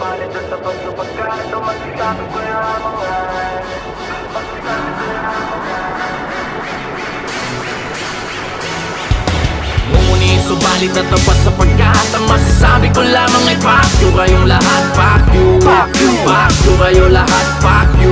tapos sa pagkato Magsasabi ko Magsasabi ko lamang Ngunit subalit na tapas sa pagkat Ang masasabi ko lamang ay fuck you. Kayong lahat Fuck you, fuck you, fuck you. Kayo lahat fuck you,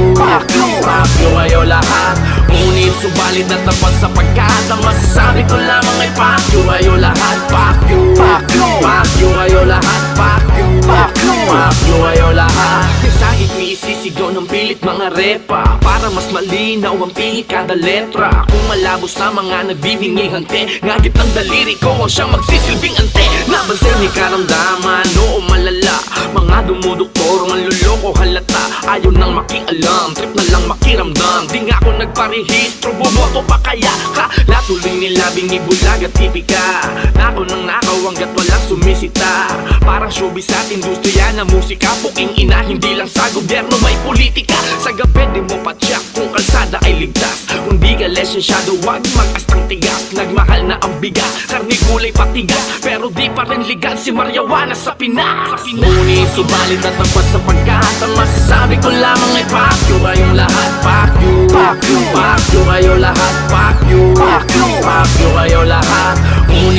isisigaw ng pilit mga repa. Para mas malinaw ang pihit kada letra. Kung malabo sa mga nagbibingi hante. Ngagit ng daliri ko ang siyang magsisilbing ante. Nabansin ni karamdaman, oo malala. Mga dumuduktor, manluloko halata. Ayaw nang makialam, trip na lang makiramdam. Di nga ako nagparehistro, bumoto pa kaya? Ka Latuloy nilabing ibulag at tipika. Nako nang nakaw hanggat walang sumisita Parang showbiz at industriya na musika Puking ina, hindi lang sa gobyerno may politika. Sa gabi di mo pa check kung kalsada ay ligtas. Kung di ka lesensyado, wag mag-astang tigas. Nagmahal na ang bigas, karni gulay patigas. Pero di pa rin ligal si Mariawana sa Pinas. Ngunit subalit at tapos sa pagkat Ang masasabi ko lamang ay fuck you. Kayong lahat Fuck you, fuck you, fuck you kayo lahat Fuck you, fuck you, fuck you kayo lahat. Ngunit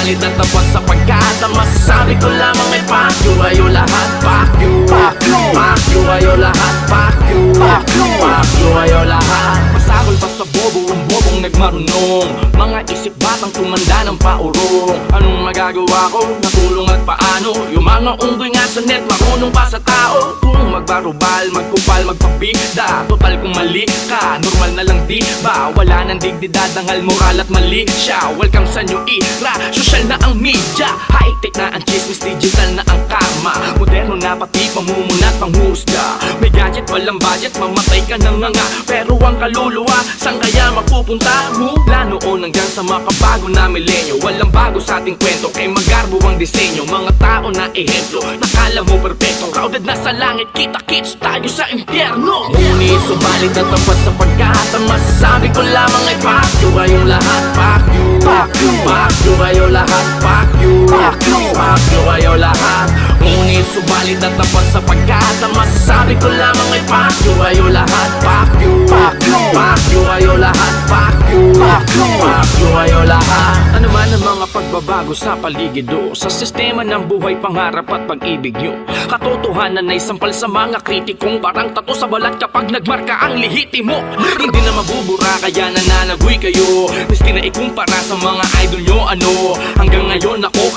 subalit at tapos sa pagkat Ang masasabi ko lamang ay fuck you. Kayo lahat Fuck you, fuck you, fuck you kayo lahat Fuck you, fuck you, fuck you kayo lahat. Masakol pa sa bobo ang bobong nagmarunong. Mga isip batang tumanda ng paurong. Anong magagawa ko? Natulong at paano? Yung mga unggoy nga sa net marunong pa sa tao magbarubal, magkupal, magpabigda Total kung mali ka, normal na lang di ba? Wala nang digdidadangal, moral at mali siya. Welcome sa new era, social na ang media. High-tech na ang chismis, digital na ang karma. Moderno na pati pamumunat panghusga May gadget, walang budget, mamatay ka na nga Pero ang kaluluwa, saan kaya mapupunta? Mula noon hanggang sa makabago na milenyo. Walang bago sa ating kwento, kay magarbo ang disenyo. Mga tao na ehemplo, nakala mo perpekto. Crowded na sa langit, kita-kits tayo sa impyerno? Ngunit subalit at tapos sa pagkat Ang masasabi ko lamang ay fuck you. Kayong lahat Fuck you, fuck you, fuck you kayo lahat Fuck you, fuck you, fuck you kayo lahat Ngunit subalit at tapos sa pagkat Ang masasabi ko lamang ay fuck you. Kayo lahat Fuck you, fuck you, fuck you kayo lahat Fuck you, fuck you, fuck you kayo lahat. Ano man ang mga pagbabago sa paligid do Sa sistema ng buhay, pangarap at pag-ibig nyo. Katotohanan ay sampal sa mga kritikong Parang tato sa balat kapag nagmarka ang lihitimo Hindi na mabubura kaya nananagoy kayo. Miski na ikumpara sa mga idol nyo ano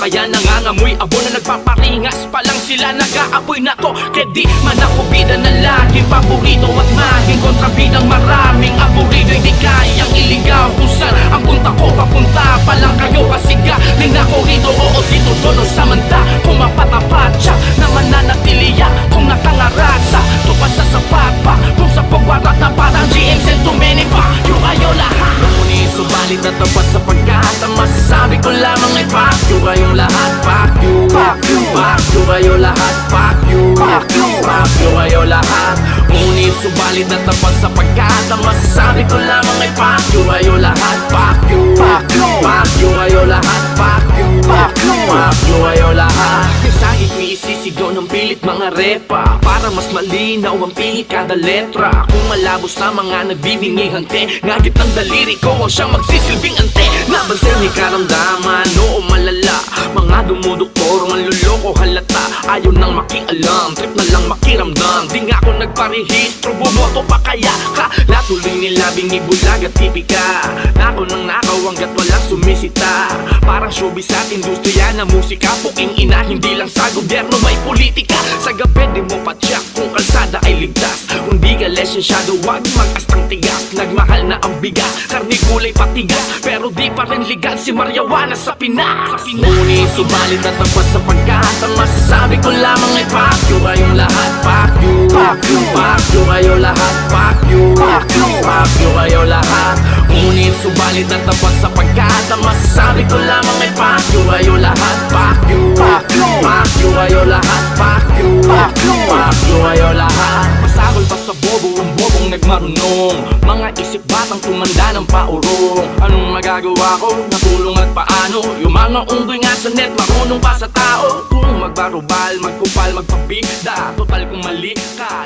kaya nangangamoy abo na nagpaparingas pa lang sila. Nag-aapoy na to Kaya di man ako bida na laging paborito At maging kontrabidang maraming aburido Hindi kayang iligaw kung saan ang punta ko. Papunta pa lang kayo kasi lahat. Fuck you, fuck you, fuck you. Kayo lahat. Ngunit subalit na tapas sa pagkat Ang masasabi ko lamang ay fuck you. Kayo lahat. Fuck you, fuck you ng pilit mga repa. Para mas malinaw ang pihit kada letra. Kung malabo sa mga nagbibingi hante Ngagit ng daliri ko ang siyang magsisilbing ante. Nabansin ni karamdaman, oo malala. Mga dumuduktor, manluloko halata. Ayaw nang makialam, trip na lang makiramdam. Di nga ako nagparehistro, bumoto pa kaya ka? Latuloy nilabing ibulag at tipika. Nako nang nakaw hanggat walang sumisita Parang showbiz at industriya na musika. Puking ina, hindi lang sa gobyerno may politika. Sa gabi di mo pa check kung kalsada ay ligtas. Kung di ka lesensyado, wag mag-astang tigas. Nagmahal na ang bigas, karni gulay patigas. Pero di pa rin legal si Mariawana sa Pinas. Ngunit subalit at tapos sa pagkat Ang masasabi ko lamang ay fuck you. Kayong lahat Fuck you, fuck you, fuck you kayo lahat Fuck you, fuck you, fuck you kayo lahat. Ngunit subalit at tapos sa pagkat Ang masasabi ko lamang ay fuck you. Kayo lahat Fuck you, fuck you, fuck you kayo lahat Fuck you, fuck you, fuck you kayo lahat. Masakol pa sa bobo ang bobong nagmarunong. Mga isip batang tumanda ng paurong. Anong magagawa ko? Natulong at paano? Yung mga unggoy nga sa net marunong pa sa tao. Kung magbarubal, magkupal, magpabigda mali ka